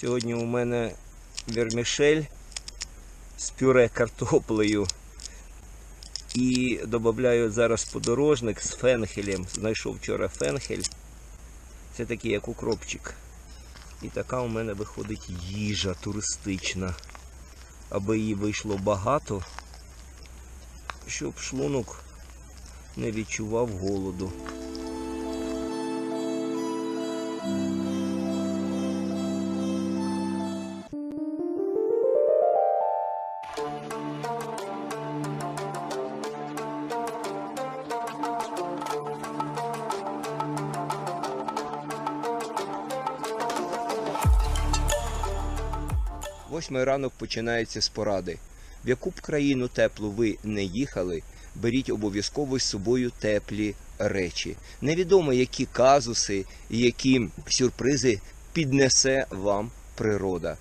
Сьогодні у мене вермішель з пюре картоплею. І додаю зараз подорожник з фенхелем. Знайшов вчора фенхель. Це такий як укропчик. І така у мене виходить їжа туристична. Аби її вийшло багато, щоб шлунок не відчував голоду. Восьмий ранок починається з поради. В яку б країну теплу ви не їхали, беріть обов'язково з собою теплі речі. Невідомо, які казуси і які сюрпризи піднесе вам природа.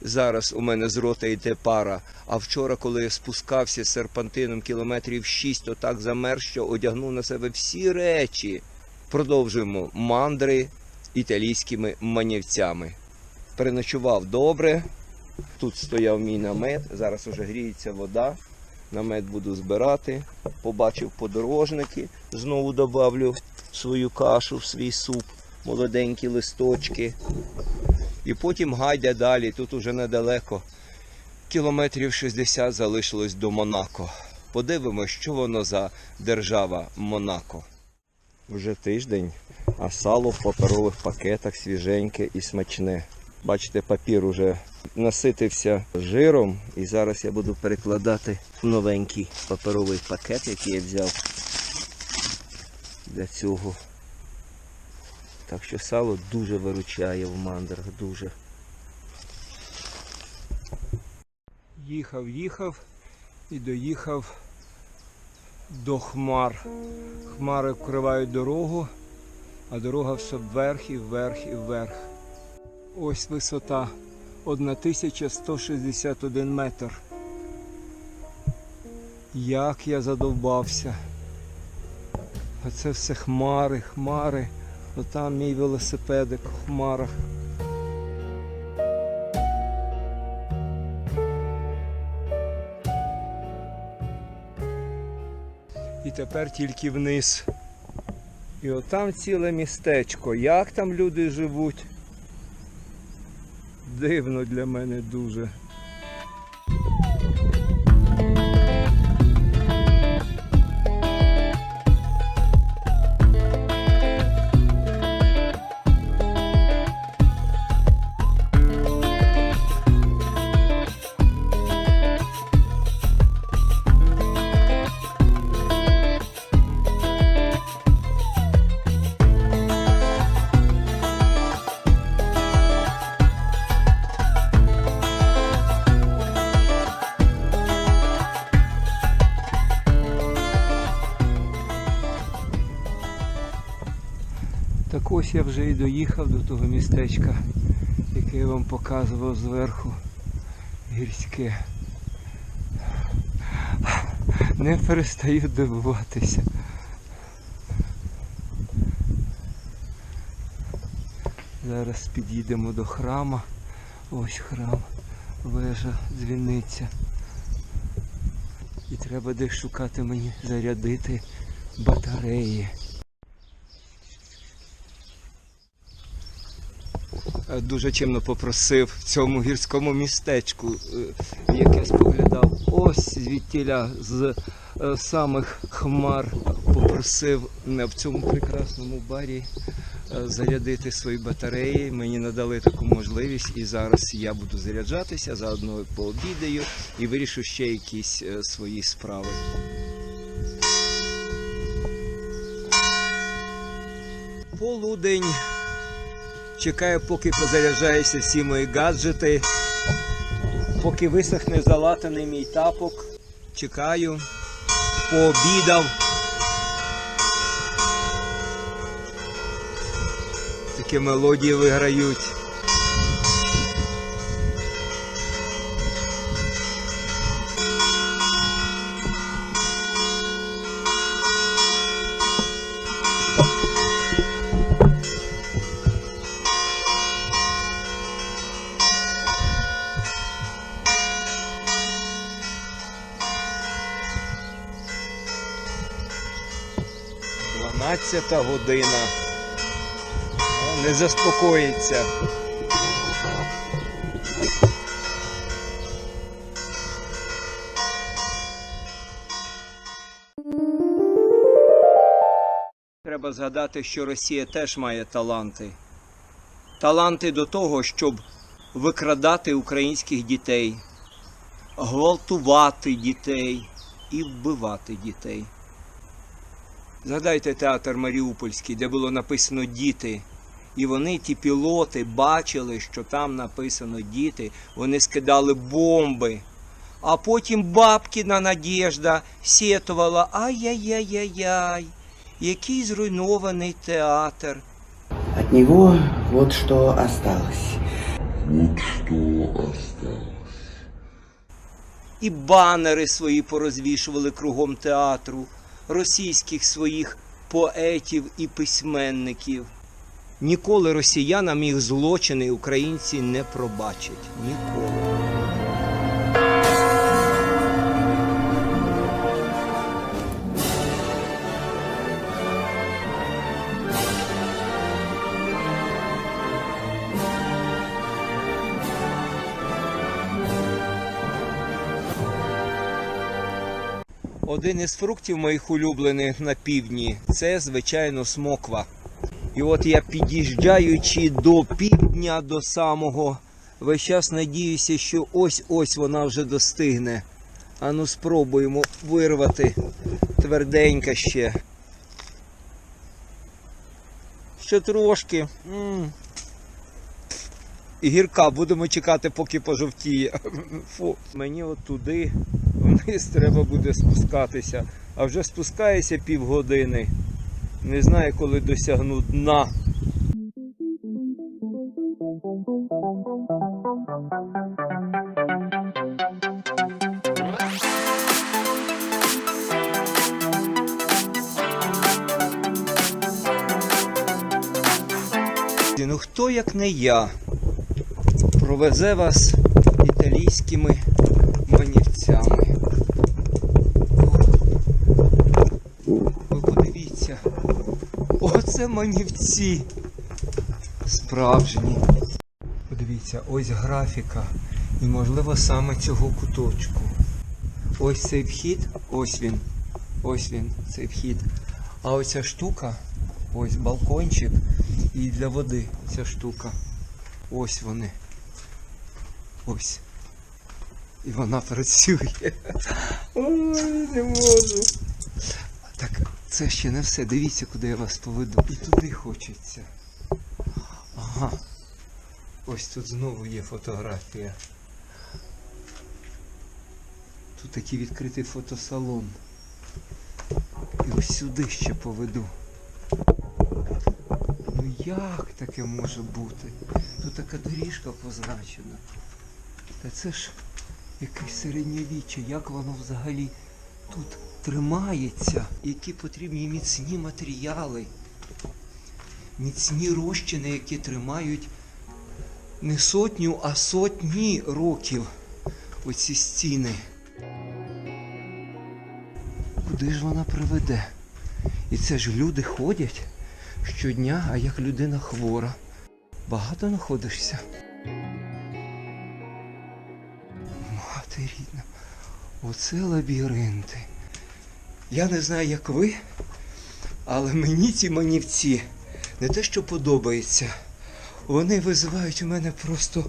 Зараз у мене з рота йде пара. А вчора, коли я спускався з серпантином кілометрів 6, то так замерз, що одягнув на себе всі речі. Продовжуємо мандри італійськими манівцями. Переночував добре. Тут стояв мій намет. Зараз уже гріється вода. Намет буду збирати. Побачив подорожники. Знову добавлю свою кашу в свій суп, молоденькі листочки. І потім гайда далі. Тут уже недалеко. Кілометрів 60 залишилось до Монако. Подивимось, що воно за держава Монако. Вже тиждень, а сало в паперових пакетах свіженьке і смачне. Бачите, папір уже наситився жиром, і зараз я буду перекладати новенький паперовий пакет, який я взяв для цього. Так що сало дуже виручає в мандрах, дуже. Їхав, їхав і доїхав до хмар. Хмари вкривають дорогу, а дорога все вверх і вверх і вверх. Ось висота 1161 метр. Як я задовбався. А це все хмари, хмари. Отам мій велосипедик в хмарах. І тепер тільки вниз. І отам ціле містечко. Як там люди живуть? Дивно для мене дуже. Так ось я вже і доїхав до того містечка, яке я вам показував зверху. Гірське. Не перестаю дивуватися. Зараз під'їдемо до храма. Ось храм, вежа, дзвіниця. І треба десь шукати мені зарядити батареї. Дуже чимно попросив в цьому гірському містечку, е, яке споглядав ось звідтіля з е, самих хмар, попросив е, в цьому прекрасному барі е, зарядити свої батареї. Мені надали таку можливість, і зараз я буду заряджатися, заодно пообідаю і вирішу ще якісь е, свої справи. Полудень. Чекаю, поки позаряджаються всі мої гаджети, поки висохне залатаний мій тапок. Чекаю, пообідав. Такі мелодії виграють. 12 година. Не заспокоїться. Треба згадати, що Росія теж має таланти. Таланти до того, щоб викрадати українських дітей, гвалтувати дітей і вбивати дітей. Згадайте театр Маріупольський, де було написано діти. І вони, ті пілоти, бачили, що там написано діти, вони скидали бомби. А потім бабкіна Надєжда сетувала ай-яй-яй-яй-яй, який зруйнований театр. От него вот что осталось. Вот что осталось. І банери свої порозвішували кругом театру, російських своїх поетів і письменників. Ніколи росіянам їх злочини українці не пробачать. Ніколи. Один із фруктів моїх улюблених на півдні це, звичайно, смоква. І от я під'їжджаючи до півдня, до самого, весь час надіюся, що ось-ось вона вже достигне. Ану спробуємо вирвати тверденька ще. Ще трошки. м І гірка, будемо чекати, поки пожовтіє. Фу. Мені от туди вниз треба буде спускатися. А вже спускаюся півгодини. Не знаю, коли досягну дна. Ну хто як не я провезе вас італійськими манівцями. Ви подивіться. Оце манівці. Справжні. Подивіться, ось графіка. І можливо саме цього куточку. Ось цей вхід, ось він. Ось він, цей вхід. А оця штука, ось балкончик і для води ця штука. Ось вони. Ось. І вона працює. Ой, не можу. Це ще не все. Дивіться, куди я вас поведу. І туди хочеться. Ага. Ось тут знову є фотографія. Тут такий відкритий фотосалон. І ось сюди ще поведу. Ну як таке може бути? Тут така доріжка позначена. Та це ж якесь середньовіччя, як воно взагалі тут тримається, які потрібні міцні матеріали, міцні розчини, які тримають не сотню, а сотні років оці стіни. Куди ж вона приведе? І це ж люди ходять щодня, а як людина хвора. Багато знаходишся. Мати рідна, оце лабіринти. Я не знаю, як ви, але мені ці манівці не те, що подобається. Вони визивають у мене просто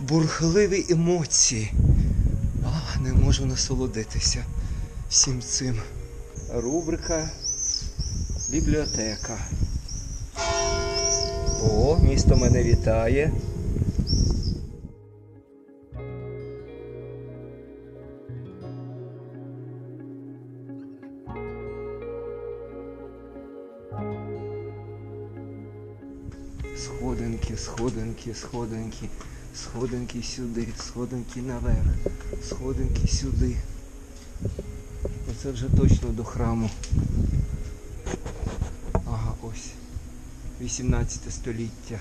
бурхливі емоції. А, не можу насолодитися всім цим. Рубрика Бібліотека. О, місто мене вітає. Сходинки, сходинки, сходинки сюди, сходинки наверх, сходинки сюди. Оце вже точно до храму. Ага, ось. 18 століття.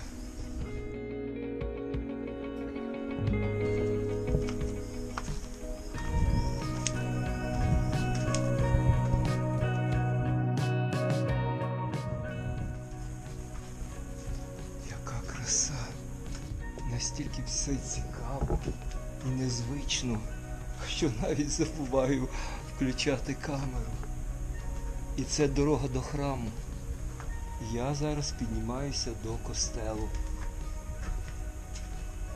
Незвично, що навіть забуваю включати камеру. І це дорога до храму. Я зараз піднімаюся до костелу.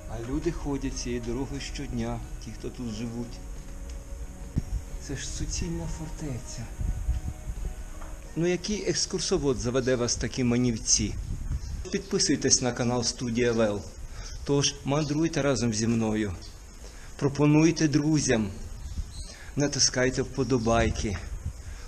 А люди ходять цією дорогою щодня, ті, хто тут живуть. Це ж суцільна фортеця. Ну який екскурсовод заведе вас такі манівці? Підписуйтесь на канал Студія Вел. Тож мандруйте разом зі мною. Пропонуйте друзям. Натискайте вподобайки.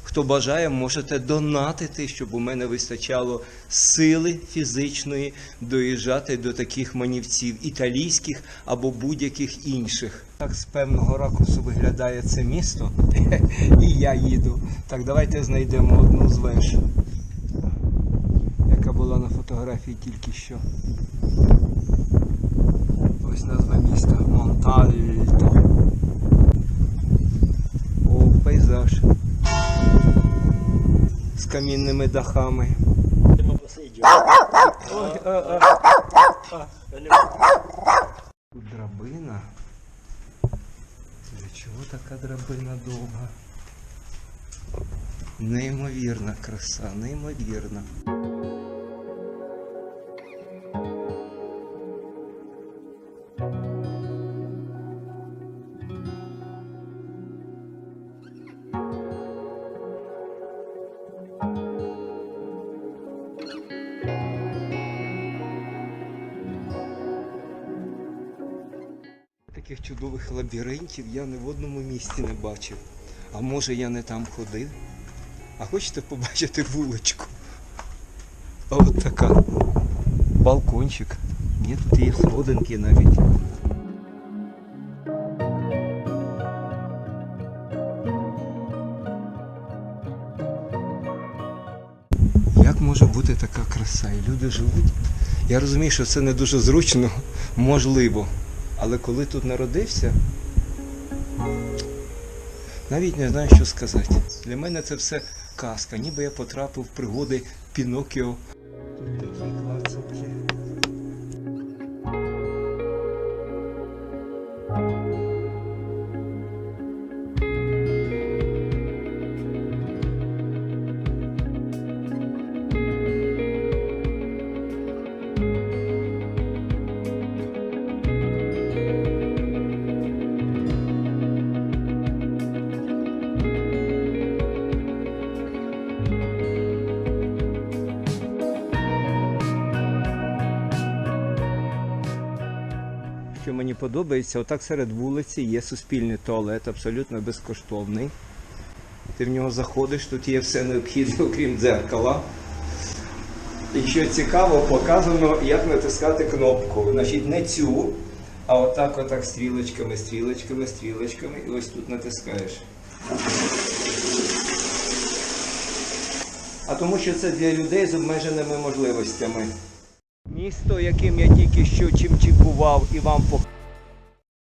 Хто бажає, можете донатити, щоб у мене вистачало сили фізичної доїжджати до таких манівців, італійських або будь-яких інших. Так з певного ракурсу виглядає це місто, і я їду. Так, давайте знайдемо одну з веж, яка була на фотографії тільки що. Ось назва міста Монтальто. О, пейзаж з камінними дахами. Тут драбина. Для чого така драбина довга? Неймовірна краса, неймовірна. Лабіринтів я ні в одному місці не бачив. А може я не там ходив? А хочете побачити вуличку? А от така. Балкончик. Є тут є сходинки навіть. Як може бути така краса? І люди живуть. Я розумію, що це не дуже зручно, можливо. Але коли тут народився, навіть не знаю, що сказати. Для мене це все казка, ніби я потрапив в пригоди Пінокіо. Подобається, отак серед вулиці є суспільний туалет, абсолютно безкоштовний. Ти в нього заходиш, тут є все необхідне, окрім дзеркала. І що цікаво, показано, як натискати кнопку. Значить, не цю, а отак, отак стрілочками, стрілочками, стрілочками. І ось тут натискаєш. А тому що це для людей з обмеженими можливостями. Місто, яким я тільки що чимчикував і вам показав.